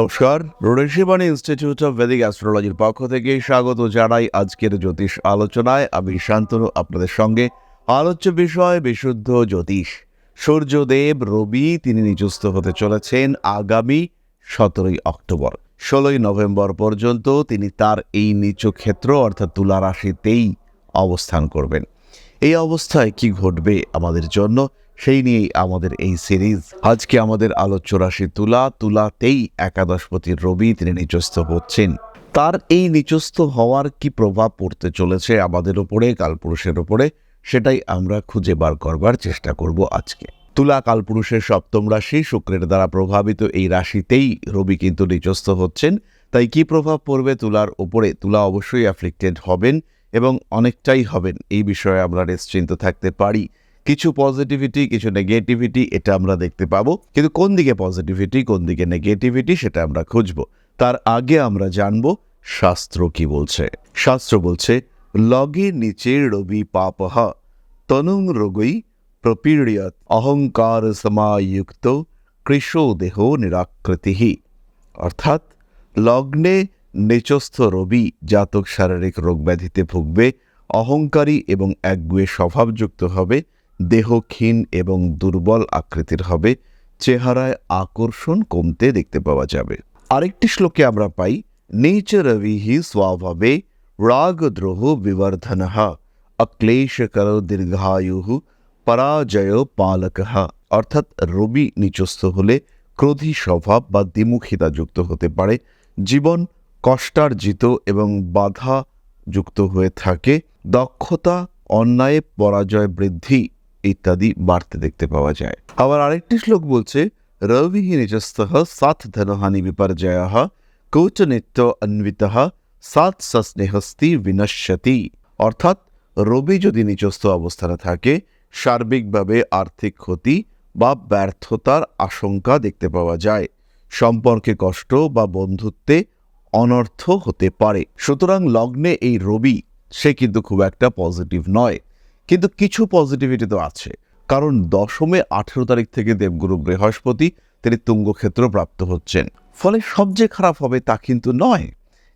নমস্কার। Rishibani institute of Vedic অ্যাস্ট্রোলজির পক্ষ থেকে স্বাগত জানাই আজকের জ্যোতিষ আলোচনায়। আমি শান্তনু, আপনাদের সঙ্গে আলোচ্য বিষয় বিশুদ্ধ জ্যোতিষ। সূর্যদেব, রবি, তিনি নিযুস্ত হতে চলেছেন আগামী সতেরোই অক্টোবর। ষোলোই নভেম্বর পর্যন্ত তিনি তার এই নিচু ক্ষেত্র, অর্থাৎ তুলা রাশিতেই অবস্থান করবেন। এই অবস্থায় কি ঘটবে আমাদের জন্য সেই নিয়েই আমাদের এই সিরিজ। আজকে আমাদের আলোচ্য রাশি তুলা, তুলাতেই একাদশপতি রবি, তিনি নিচস্থ হচ্ছেন। তার এই নিচস্থ হওয়ার কি প্রভাব পড়তে চলেছে আমাদের ওপরে কালপুরুষের উপরে, সেটাই আমরা খুঁজে বার করবার চেষ্টা করব আজকে। তুলা, কালপুরুষের সপ্তম রাশি, শুক্রের দ্বারা প্রভাবিত এই রাশিতেই রবি কিন্তু নিচস্থ হচ্ছেন। তাই কি প্রভাব পড়বে তুলার ওপরে তুলা অবশ্যই অ্যাফ্লিক্টেড হবেন এবং অনেকটাই হবেন, এই বিষয়ে আমরা নিশ্চিন্ত থাকতে পারি। কিছু পজিটিভিটি কিছু নেগেটিভিটি এটা আমরা দেখতে পাবো। কিন্তু কোন দিকে পজিটিভিটি কোন দিকে নেগেটিভিটি সেটা আমরা খুঁজব। তার আগে আমরা জানব শাস্ত্র কি বলছে। শাস্ত্র বলছে, লগে নিচে রবি পাপহ তনুং রোগই প্রপীড়িয়ত অহংকার সমায়ুক্ত কৃষ দেহ নিরাকৃতি। অর্থাৎ, লগ্নে নেচস্থ রবি জাতক শারীরিক রোগব্যাধিতে ভুগবে, অহংকারী এবং একগুয়ে স্বভাবযুক্ত হবে দেহ ক্ষীণ এবং দুর্বল আকৃতির হবে, চেহারায় আকর্ষণ কমতে দেখতে পাওয়া যাবে। আরেকটি শ্লোকে আমরা পাই, নেচ রবিহি স্বভাবে রাগদ্রোহ বিবর্ধন অক্লেশকর দীর্ঘায়ু পরাজয় পালক। অর্থাৎ রবি নিচস্থ হলে ক্রোধী স্বভাব বা দ্বিমুখিতা যুক্ত হতে পারে। জীবন কষ্টার্জিত এবং বাধা যুক্ত হয়ে থাকে। দক্ষতা, অন্যায় পরাজয় বৃদ্ধি ইত্যাদি বাড়তে দেখতে পাওয়া যায়। আবার আরেকটি শ্লোক বলছে, রবি নিজস্থ সাত ধনহানি বিপর্যয় কৌচনিত্য অন্বিত সাত সস্নেহস্তি বিনশ্যতি। অর্থাৎ, রবি যদি নিচস্থ অবস্থানে থাকে, সার্বিকভাবে আর্থিক ক্ষতি বা ব্যর্থতার আশঙ্কা দেখতে পাওয়া যায়। সম্পর্কে কষ্ট বা বন্ধুত্বে অনর্থ হতে পারে। সুতরাং লগ্নে এই রবি, সে কিন্তু খুব একটা পজিটিভ নয়। কিন্তু কিছু পজিটিভিটি তো আছে। কারণ দশমে আঠেরো তারিখ থেকে দেবগুরু বৃহস্পতি, তিনি তুঙ্গক্ষেত্র প্রাপ্ত হচ্ছেন। ফলে সব যে খারাপ হবে তা কিন্তু নয়।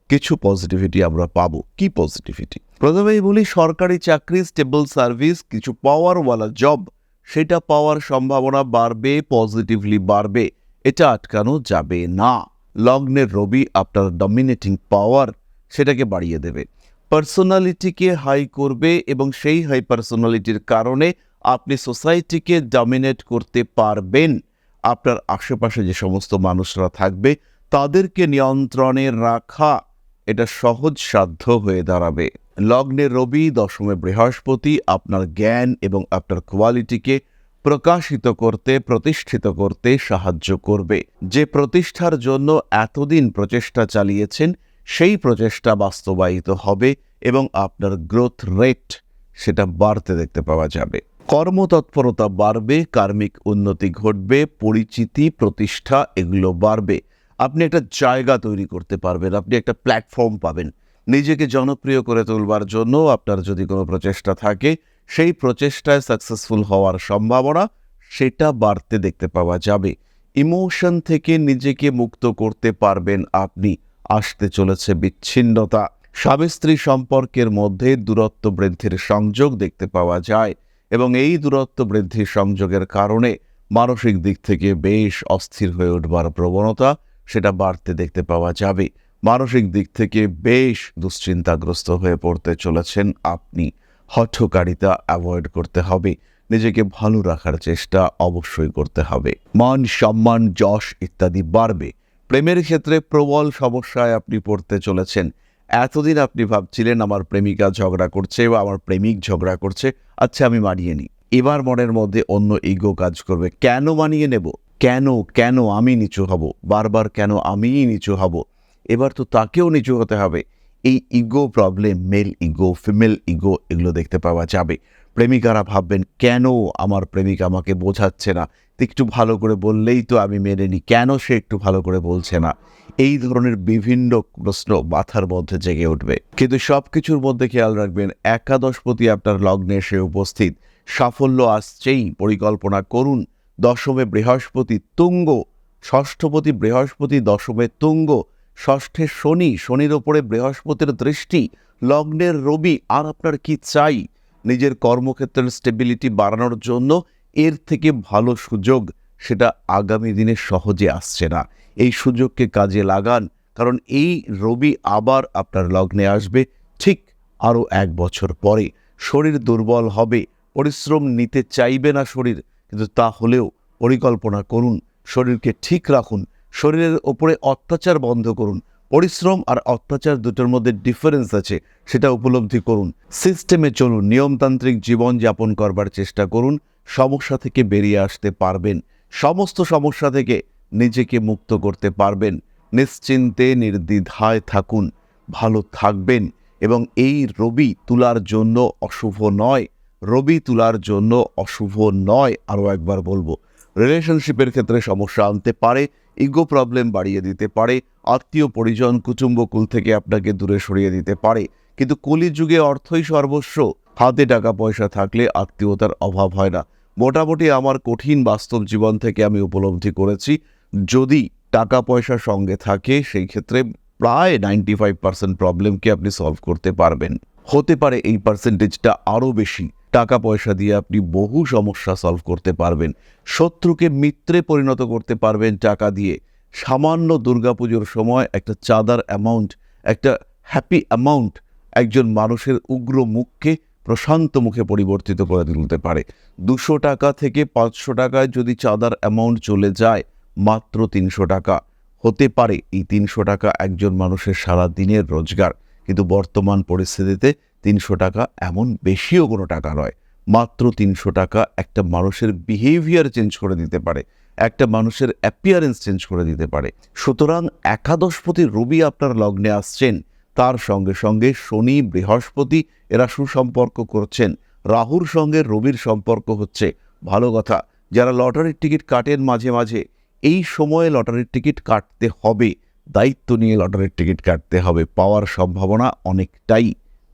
কিছু পজিটিভিটি আমরা পাবো। কি পজিটিভিটি প্রথমেই বলি, সরকারি চাকরি স্টেবল সার্ভিস কিছু পাওয়ারওয়ালা জব সেটা পাওয়ার সম্ভাবনা বাড়বে পজিটিভলি বাড়বে। এটা আটকানো যাবে না। লগ্নের রবি আপনার ডমিনেটিং পাওয়ার সেটাকে বাড়িয়ে দেবে। পার্সোনালিটিকে হাই করবে এবং সেই হাই পার্সোনালিটির কারণে আপনি সোসাইটিকে ডমিনেট করতে পারবেন। আপনার আশেপাশে যে সমস্ত মানুষরা থাকবে, তাদেরকে নিয়ন্ত্রণে রাখা এটা সহজ সাধ্য হয়ে দাঁড়াবে। লগ্নে রবি, দশমে বৃহস্পতি আপনার জ্ঞান এবং আপনার কোয়ালিটিকে প্রকাশিত করতে, প্রতিষ্ঠিত করতে সাহায্য করবে। যে প্রতিষ্ঠার জন্য এতদিন প্রচেষ্টা চালিয়েছেন সেই প্রচেষ্টা বাস্তবায়িত হবে এবং আপনার গ্রোথ রেট সেটা বাড়তে দেখতে পাওয়া যাবে। কর্মতৎপরতা বাড়বে, কার্মিক উন্নতি ঘটবে, পরিচিতি, প্রতিষ্ঠা এগুলো বাড়বে। আপনি একটা জায়গা তৈরি করতে পারবেন, আপনি একটা প্ল্যাটফর্ম পাবেন। নিজেকে জনপ্রিয় করে তুলবার জন্য আপনার যদি কোনো প্রচেষ্টা থাকে, সেই প্রচেষ্টায় সাকসেসফুল হওয়ার সম্ভাবনা সেটা বাড়তে দেখতে পাওয়া যাবে। ইমোশন থেকে নিজেকে মুক্ত করতে পারবেন আপনি। আসতে চলেছে বিচ্ছিন্নতা। স্বামী স্ত্রী সম্পর্কের মধ্যে দূরত্ব বৃদ্ধির সংযোগ দেখতে পাওয়া যায় এবং এই দূরত্ব বৃদ্ধির সংযোগের কারণে মানসিক দিক থেকে বেশ অস্থির হয়ে উঠবার প্রবণতা সেটা বাড়তে দেখতে পাওয়া যাবে। মানসিক দিক থেকে বেশ দুশ্চিন্তাগ্রস্ত হয়ে পড়তে চলেছেন আপনি। হঠকারিতা অ্যাভয়েড করতে হবে। নিজেকে ভালো রাখার চেষ্টা অবশ্যই করতে হবে। মান সম্মান, যশ ইত্যাদি বাড়বে। প্রেমের ক্ষেত্রে প্রবল সমস্যায় আপনি পড়তে চলেছেন। এতদিন আপনি ভাবছিলেন, আমার প্রেমিকা ঝগড়া করছে বা আমার প্রেমিক ঝগড়া করছে আচ্ছা আমি মানিয়ে নিই। এবার মনের মধ্যে অন্য ইগো কাজ করবে। কেন মানিয়ে নেব? কেন কেন আমি নিচু হব? বারবার কেন আমিই নিচু হব? এবার তো তাকেও নিচু হতে হবে। এই ego problem male ego female ego এগুলো দেখতে পাওয়া যাবে। প্রেমিকারা ভাববেন, কেন আমার প্রেমিক আমাকে বোঝাচ্ছে না? একটু ভালো করে বললেই তো আমি মেনে নিই। কেন সে একটু ভালো করে বলছে না? এই ধরনের বিভিন্ন প্রশ্ন মাথার মধ্যে জেগে উঠবে। কিন্তু সব কিছুর মধ্যে খেয়াল রাখবেন একাদশপতি আপনার লগ্নে এসে উপস্থিত। সাফল্য আসছেই, পরিকল্পনা করুন। দশমে বৃহস্পতি তুঙ্গ ষষ্ঠপতি বৃহস্পতি দশমে তুঙ্গ, ষষ্ঠে শনি, শনির ওপরে বৃহস্পতির দৃষ্টি, লগ্নের রবি, আর আপনার কি চাই? নিজের কর্মক্ষেত্রের স্টেবিলিটি বাড়ানোর জন্য এর থেকে ভালো সুযোগ সেটা আগামী দিনে সহজে আসছে না। এই সুযোগকে কাজে লাগান, কারণ এই রবি আবার আপনার লগ্নে আসবে ঠিক আরও এক বছর পরে। শরীর দুর্বল হবে, পরিশ্রম নিতে চাইবে না শরীর, কিন্তু তা হলেও পরিকল্পনা করুন, শরীরকে ঠিক রাখুন, শরীরের ওপরে অত্যাচার বন্ধ করুন পরিশ্রম আর অত্যাচার দুটোর মধ্যে ডিফারেন্স আছে, সেটা উপলব্ধি করুন। সিস্টেমে চলুন, নিয়মতান্ত্রিক জীবন যাপন করবার চেষ্টা করুন, সমস্যা থেকে বেরিয়ে আসতে পারবেন। সমস্ত সমস্যা থেকে নিজেকে মুক্ত করতে পারবেন। নিশ্চিন্তে, নির্দ্বিধায় থাকুন, ভালো থাকবেন এবং এই রবি তুলার জন্য অশুভ নয়, রবি তুলার জন্য অশুভ নয় আরও একবার বলব। রিলেশনশিপের ক্ষেত্রে সমস্যা আনতে পারে ইগো প্রবলেম বাড়িয়ে দিতে পারে, আত্মীয় পরিজন কুটুম্বকুল থেকে আপনাকে দূরে সরিয়ে দিতে পারে। কিন্তু কলিযুগে অর্থই সর্বস্ব। হাতে টাকা পয়সা থাকলে আত্মীয়তার অভাব হয় না। মোটামুটি আমার কঠিন বাস্তব জীবন থেকে আমি উপলব্ধি করেছি, যদি টাকা পয়সা সঙ্গে থাকে, সেই ক্ষেত্রে প্রায় নাইনটি ফাইভ পার্সেন্ট প্রবলেমকে আপনি সলভ করতে পারবেন। হতে পারে এই পার্সেন্টেজটা আরও বেশি। টাকা পয়সা দিয়ে আপনি বহু সমস্যা সলভ করতে পারবেন। শত্রুকে মিত্রে পরিণত করতে পারবেন টাকা দিয়ে। সামান্য দুর্গাপুজোর সময় একটা চাঁদার অ্যামাউন্ট একটা হ্যাপি অ্যামাউন্ট একজন মানুষের উগ্র মুখকে প্রশান্ত মুখে পরিবর্তিত করে তুলতে পারে। দুশো টাকা থেকে পাঁচশো টাকায় যদি চাঁদার অ্যামাউন্ট চলে যায়, মাত্র তিনশো টাকা। হতে পারে এই তিনশো টাকা একজন মানুষের সারা দিনের রোজগার, কিন্তু বর্তমান পরিস্থিতিতে তিনশো টাকা এমন বেশিও কোনো টাকা নয়। মাত্র তিনশো টাকা একটা মানুষের বিহেভিয়ার চেঞ্জ করে দিতে পারে, একটা মানুষের অ্যাপিয়ারেন্স চেঞ্জ করে দিতে পারে। সুতরাং একাদশপতি রবি আপনার লগ্নে আসছেন, তার সঙ্গে সঙ্গে শনি, বৃহস্পতি এরা সুসম্পর্ক করছেন, রাহুর সঙ্গে রবির সম্পর্ক হচ্ছে। ভালো কথা, যারা লটারির টিকিট কাটেন মাঝে মাঝে, এই সময়ে লটারির টিকিট কাটতে হবে, দায়িত্ব নিয়ে লটারির টিকিট কাটতে হবে, পাওয়ার সম্ভাবনা অনেকটাই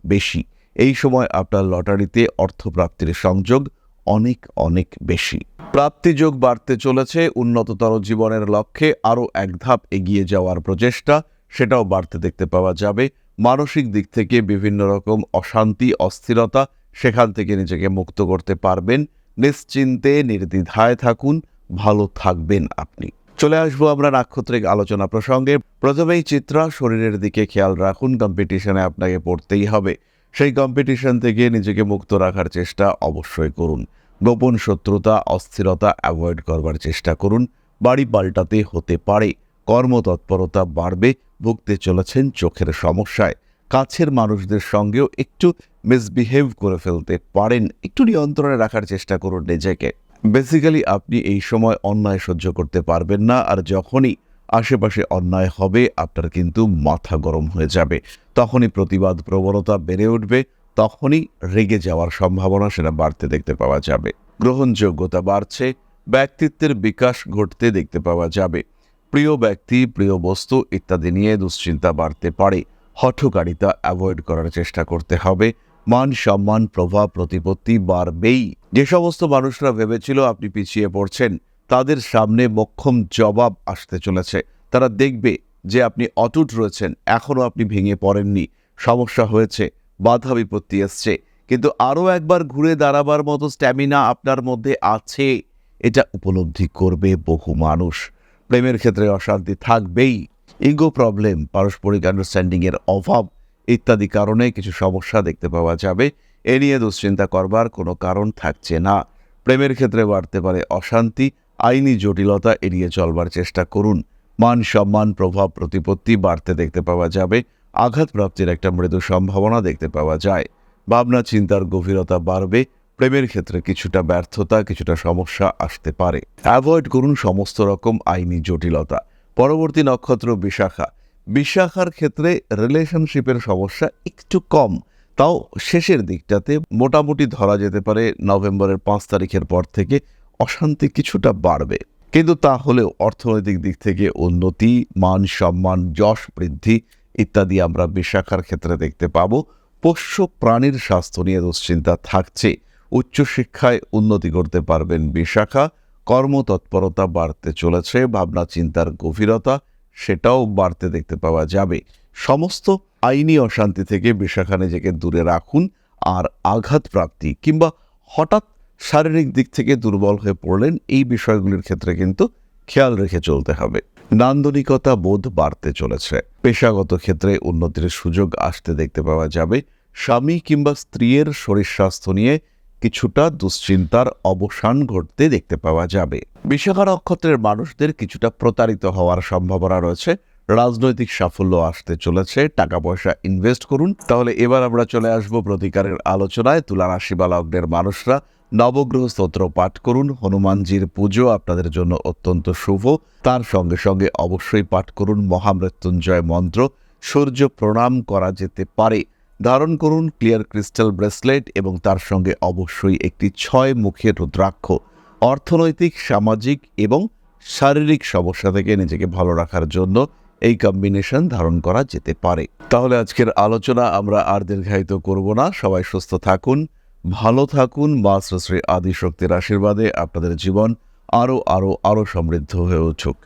বেশি। এই সময় আপনার লটারিতে অর্থপ্রাপ্তির সংযোগ অনেক অনেক বেশি। প্রাপ্তিযোগ বাড়তে চলেছে, উন্নততর জীবনের লক্ষ্যে আরও এক ধাপ এগিয়ে যাওয়ার প্রচেষ্টা, সেটাও বাড়তে দেখতে পাওয়া যাবে। মানসিক দিক থেকে বিভিন্ন রকম অশান্তি, অস্থিরতা সেখান থেকে নিজেকে মুক্ত করতে পারবেন। নিশ্চিন্তে, নির্দ্বিধায় থাকুন, ভালো থাকবেন আপনি। চলে আসব আমরা নাক্ষত্রিক আলোচনা প্রসঙ্গে। প্রথমেই চিত্রা, শরীরের দিকে খেয়াল রাখুন কম্পিটিশনে আপনাকে পড়তেই হবে। সেই কম্পিটিশন থেকে নিজেকে মুক্ত রাখার চেষ্টা অবশ্যই করুন। গোপন শত্রুতা, অস্থিরতা অ্যাভয়েড করবার চেষ্টা করুন। বাড়ি পাল্টাতে হতে পারে। কর্মতৎপরতা বাড়বে, ভুগতে চলেছেন চোখের সমস্যায়। কাছের মানুষদের সঙ্গেও একটু মিসবিহেভ করে ফেলতে পারেন। একটু নিয়ন্ত্রণে রাখার চেষ্টা করুন নিজেকে। বেসিক্যালি আপনি এই সময় অন্যায় সহ্য করতে পারবেন না, আর যখনই আশেপাশে অন্যায় হবে, আপনার কিন্তু মাথা গরম হয়ে যাবে। তখনই প্রতিবাদ প্রবণতা বেড়ে উঠবে, তখনই রেগে যাওয়ার সম্ভাবনা সেটা বাড়তে দেখতে পাওয়া যাবে। গ্রহণযোগ্যতা বাড়ছে, ব্যক্তিত্বের বিকাশ ঘটতে দেখতে পাওয়া যাবে। প্রিয় ব্যক্তি, প্রিয় বস্তু ইত্যাদি নিয়ে দুশ্চিন্তা বাড়তে পারে। হঠকারিতা অ্যাভয়েড করার চেষ্টা করতে হবে। মান সম্মান প্রভাব, প্রতিপত্তি বাড়বেই। যে সমস্ত মানুষরা ভেবেছিল আপনি পিছিয়ে পড়ছেন, তাদের সামনে মক্ষম জবাব আসতে চলেছে। তারা দেখবে যে আপনি অটুট রয়েছেন, এখনও আপনি ভেঙে পড়েননি। সমস্যা হয়েছে, বাধা বিপত্তি এসছে। কিন্তু আরও একবার ঘুরে দাঁড়াবার মতো স্ট্যামিনা আপনার মধ্যে আছে। এটা উপলব্ধি করবে বহু মানুষ। প্রেমের ক্ষেত্রে অশান্তি থাকবেই। ইগো প্রবলেম, পারস্পরিক আন্ডারস্ট্যান্ডিংয়ের অভাব ইত্যাদি কারণে কিছু সমস্যা দেখতে পাওয়া যাবে। এ নিয়ে দুশ্চিন্তা করবার কোনো কারণ থাকছে না। প্রেমের ক্ষেত্রে বাড়তে পারে অশান্তি, আইনি জটিলতা এড়িয়ে চলবার চেষ্টা করুন। মান সম্মান, প্রভাব, প্রতিপত্তি বাড়তে দেখতে পাওয়া যাবে। আঘাতপ্রাপ্তির একটা মৃদু সম্ভাবনা দেখতে পাওয়া যায়। ভাবনা, চিন্তার গভীরতা বাড়বে। প্রেমের ক্ষেত্রে কিছুটা ব্যর্থতা, কিছুটা সমস্যা আসতে পারে। অ্যাভয়েড করুন সমস্ত রকম আইনি জটিলতা। পরবর্তী নক্ষত্র বিশাখা। বিশাখার ক্ষেত্রে রিলেশনশিপের সমস্যা একটু কম। তাও শেষের দিকটাতে মোটামুটি ধরা যেতে পারে নভেম্বরের পাঁচ তারিখের পর থেকে অশান্তি কিছুটা বাড়বে। কিন্তু তা হলেও অর্থনৈতিক দিক থেকে উন্নতি, মান সম্মান, যশ বৃদ্ধি ইত্যাদি আমরা বিশাখার ক্ষেত্রে দেখতে পাবো। পোষ্য প্রাণীর স্বাস্থ্য নিয়ে দুশ্চিন্তা থাকছে। উচ্চশিক্ষায় উন্নতি করতে পারবেন বিশাখা। কর্মতৎপরতা বাড়তে চলেছে ভাবনা চিন্তার গভীরতা সেটাও বাড়তে দেখতে পাওয়া যাবে। সমস্ত আইনি অশান্তি থেকে বিশাখা নিজেকে দূরে রাখুন আর আঘাত প্রাপ্তি কিংবা হঠাৎ শারীরিক দিক থেকে দুর্বল হয়ে পড়লেন এই বিষয়গুলির ক্ষেত্রে কিন্তু খেয়াল রেখে চলতে হবে। নান্দনিকতা বোধ বাড়তে চলেছে। পেশাগত ক্ষেত্রে উন্নতির সুযোগ আসতে দেখতে পাওয়া যাবে। স্বামী কিংবা স্ত্রীর শরীর স্বাস্থ্য নিয়ে কিছুটা দুশ্চিন্তার অবসান ঘটতে দেখতে পাওয়া যাবে। বিশাখা নক্ষত্রের মানুষদের কিছুটা প্রতারিত হওয়ার সম্ভাবনা রয়েছে। রাজনৈতিক সাফল্য আসতে চলেছে টাকা পয়সা ইনভেস্ট করুন। তাহলে এবার আমরা চলে আসব প্রতিকারের আলোচনায়। তুলা রাশি বা লগ্নের মানুষরা নবগ্রহ স্তোত্র পাঠ করুন। হনুমানজির পুজো আপনাদের জন্য অত্যন্ত শুভ। তার সঙ্গে সঙ্গে অবশ্যই পাঠ করুন মহামৃত্যুঞ্জয় মন্ত্র। সূর্য প্রণাম করা যেতে পারে। ধারণ করুন ক্লিয়ার ক্রিস্টাল ব্রেসলেট এবং তার সঙ্গে অবশ্যই একটি ছয় মুখের রুদ্রাক্ষ। অর্থনৈতিক, সামাজিক এবং শারীরিক সমস্যা থেকে নিজেকে ভালো রাখার জন্য এই কম্বিনেশন ধারণ করা যেতে পারে। তাহলে আজকের আলোচনা আমরা আর দীর্ঘায়িত করব না। সবাই সুস্থ থাকুন, ভালো থাকুন, মা শ্রী আদিশক্তির আশীর্বাদে আপনাদের জীবন আরও আরও আরও সমৃদ্ধ হয়ে উঠুক।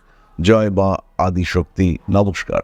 জয় বা আদিশক্তি। নমস্কার।